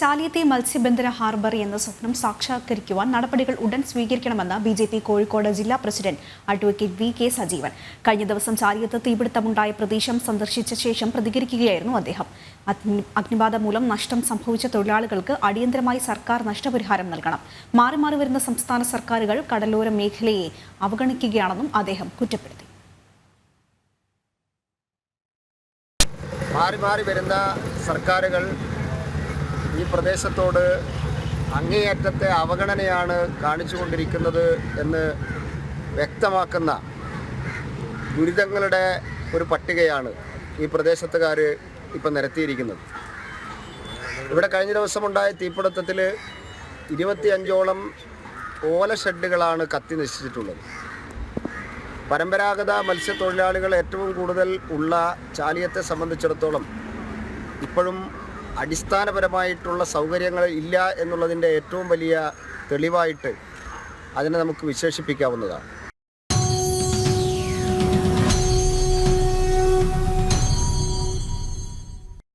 ചാലിയത്തെ മത്സ്യബന്ധന ഹാർബർ എന്ന സ്വപ്നം സാക്ഷാത്കരിക്കുവാൻ നടപടികൾ ഉടൻ സ്വീകരിക്കണമെന്ന് ബി ജെ പി കോഴിക്കോട് ജില്ലാ president advocate V K Sajeevan. കഴിഞ്ഞ ദിവസം ചാലിയത്ത് തീപിടുത്തമുണ്ടായ പ്രദേശം സന്ദർശിച്ച ശേഷം പ്രതികരിക്കുകയായിരുന്നു അദ്ദേഹം. അഗ്നിബാധ മൂലം നഷ്ടം സംഭവിച്ച തൊഴിലാളികൾക്ക് അടിയന്തരമായി സർക്കാർ നഷ്ടപരിഹാരം നൽകണം. മാറി മാറി വരുന്ന സംസ്ഥാന സർക്കാരുകൾ കടലോര മേഖലയെ അവഗണിക്കുകയാണെന്നും അദ്ദേഹം കുറ്റപ്പെടുത്തി. മാറി മാറി വരുന്ന സർക്കാരുകൾ പ്രദേശത്തോട് അങ്ങേയറ്റത്തെ അവഗണനയാണ് കാണിച്ചുകൊണ്ടിരിക്കുന്നത് എന്ന് വ്യക്തമാക്കുന്ന ദുരിതങ്ങളുടെ ഒരു പട്ടികയാണ് ഈ പ്രദേശത്തുകാർ ഇപ്പം നിരത്തിയിരിക്കുന്നത്. ഇവിടെ കഴിഞ്ഞ ദിവസമുണ്ടായ തീപിടുത്തത്തിൽ ഇരുപത്തിയഞ്ചോളം ഓല ഷെഡുകളാണ് കത്തി നശിച്ചിട്ടുള്ളത്. പരമ്പരാഗത മത്സ്യത്തൊഴിലാളികൾ ഏറ്റവും കൂടുതൽ ഉള്ള ചാലിയത്തെ സംബന്ധിച്ചിടത്തോളം ഇപ്പോഴും അടിസ്ഥാനപരമായിട്ടുള്ള സൗകര്യങ്ങൾ ഇല്ല എന്നുള്ളതിന്റെ ഏറ്റവും വലിയ തെളിവായിട്ട് അതിനെ നമുക്ക് വിശേഷിപ്പിക്കാവുന്നതാണ്.